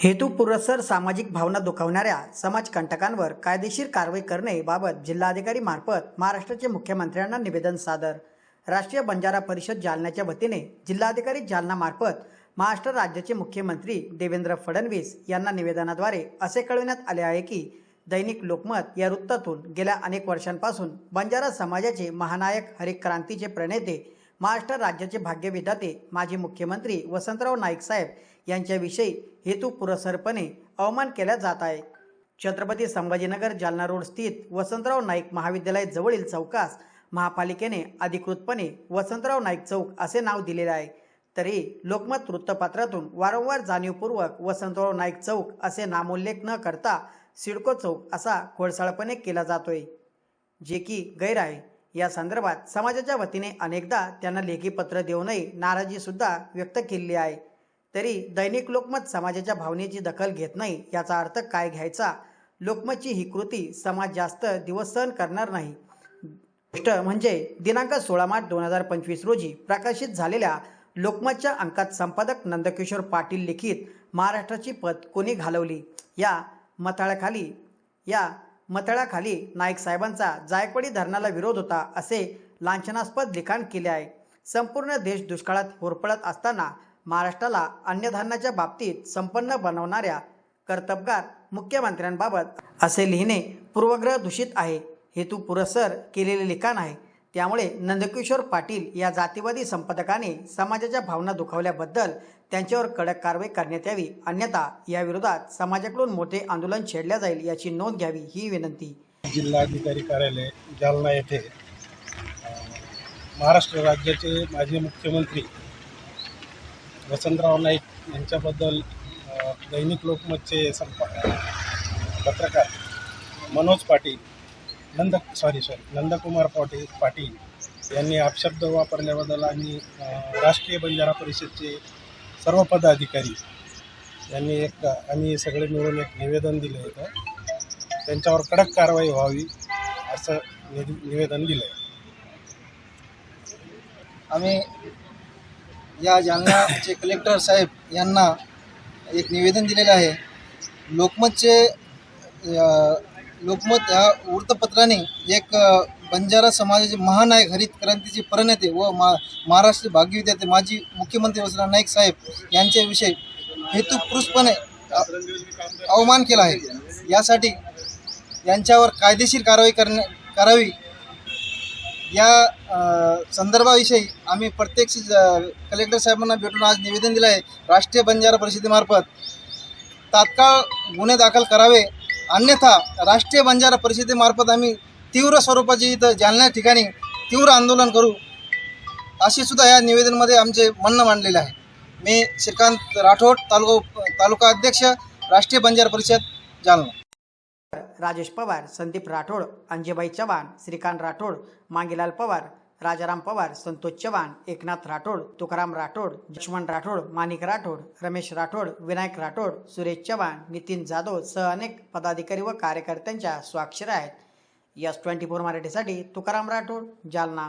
हेतुपुरस्सर सामाजिक भावना दुखावणाऱ्या समाजकंटकांवर कायदेशीर कारवाई करणे बाबत जिल्हाधिकारी मार्फत महाराष्ट्राचे मुख्यमंत्र्यांना निवेदन सादर. राष्ट्रीय बंजारा परिषद जालन्याच्या वतीने जिल्हाधिकारी जालनामार्फत महाराष्ट्र राज्याचे मुख्यमंत्री देवेंद्र फडणवीस यांना निवेदनाद्वारे असे कळविण्यात आले आहे की दैनिक लोकमत या वृत्तातून गेल्या अनेक वर्षांपासून बंजारा समाजाचे महानायक हरिक क्रांतीचे प्रणेते महाराष्ट्र राज्याचे भाग्यविधाते माजी मुख्यमंत्री वसंतराव नाईक साहेब यांच्याविषयी हेतू पुरस्सरपणे अवमान केला जात आहे. छत्रपती संभाजीनगर जालना रोड स्थित वसंतराव नाईक महाविद्यालय जवळील चौकास महापालिकेने अधिकृतपणे वसंतराव नाईक चौक असे नाव दिलेले आहे. तरी लोकमत वृत्तपत्रातून वारंवार जाणीवपूर्वक वसंतराव नाईक चौक असे नामोल्लेख न करता सिडको चौक असा खोडसाळपणे केला जातोय जे की गैर आहे. या संदर्भात समाजाच्या वतीने अनेकदा त्यांना लेखी पत्र देऊनही नाराजीसुद्धा व्यक्त केली आहे. तरी दैनिक लोकमत समाजाच्या भावनेची दखल घेत नाही याचा अर्थ काय घ्यायचा? लोकमतची ही कृती समाज जास्त दिवस सहन करणार नाही. गोष्ट म्हणजे दिनांक सोळा मार्च दोन हजार पंचवीस रोजी प्रकाशित झालेल्या लोकमतच्या अंकात संपादक नंदकिशोर पाटील लिखित महाराष्ट्राची पत कोणी घालवली? या मथाळ्याखाली या मथळ्याखाली नाईक साहेबांचा जायकवाडी धरणाला विरोध होता असे लांछनास्पद लिखाण केले आहे. संपूर्ण देश दुष्काळात होरपळत असताना महाराष्ट्राला अन्नधान्याच्या बाबतीत संपन्न बनवणाऱ्या कर्तबगार मुख्यमंत्र्यांबाबत असे लिहिणे पूर्वग्रह दूषित आहे. हेतू पुरस्सर केलेले लिखाण आहे. त्यामुळे नंदकिशोर पाटील या जातीवादी संपादकाने समाजाच्या भावना दुखावल्याबद्दल त्यांच्यावर कडक कारवाई करण्यात यावी अन्यथा याविरोधात समाजाकडून मोठे आंदोलन छेडल्या जाईल याची नोंद घ्यावी ही विनंती. जिल्हाधिकारी कार्यालय जालना येथे महाराष्ट्र राज्याचे माजी मुख्यमंत्री वसंतराव नाईक यांच्याबद्दल दैनिक लोकमतचे संपा पत्रकार मनोज पाटील नंद सॉरी सॉरी नंदकुमार पाटील पाटील यांनी अपशब्द वापरल्याबद्दल आणि राष्ट्रीय बंजारा परिषदचे सर्व पदाधिकारी यांनी एक आम्ही सगळे मिळून एक निवेदन दिलं होतं त्यांच्यावर कडक कारवाई व्हावी असं निवे- निवेदन दिलं आहे आम्ही या जालनाचे कलेक्टर साहेब यांना एक निवेदन दिलेलं आहे. लोकमतचे लोकमत ह्या वृत्तपत्राने एक बंजारा समाजाचे महानायक हरित क्रांतीचे प्रणेते व मा महाराष्ट्र विद्यार्थी माजी मुख्यमंत्री वसंतराव नाईक साहेब यांच्याविषयी हेतुपुरुषपणे अवमान केला आहे. यासाठी यांच्यावर कायदेशीर कारवाई करणे करावी. या संदर्भाविषयी आम्ही प्रत्यक्ष कलेक्टर साहेबांना भेटून आज निवेदन दिलं आहे. राष्ट्रीय बंजारा परिषदेमार्फत तात्काळ गुन्हे दाखल करावे. अन्यथा राष्ट्रीय बंजारा परिषदेमार्फत आम्ही तीव्र स्वरूपाची इथं जालन्या ठिकाणी तीव्र आंदोलन करू असे सुद्धा या निवेदनमध्ये आमचे म्हणणं मांडलेले आहे. मी श्रीकांत राठोड तालुका तालुका अध्यक्ष राष्ट्रीय बंजारा परिषद जालना. राजेश पवार संदीप राठोड अंजेबाई चव्हाण श्रीकांत राठोड मांगीलाल पवार राजाराम पवार संतोष चव्हाण एकनाथ राठोड तुकाराम राठोड लक्ष्मण राठोड माणिक राठोड रमेश राठोड विनायक राठोड सुरेश चव्हाण नितीन जाधव सह अनेक पदाधिकारी व कार्यकर्त्यांच्या स्वाक्षऱ्या आहेत. यस ट्वेंटी फोर मराठीसाठी तुकाराम राठोड जालना.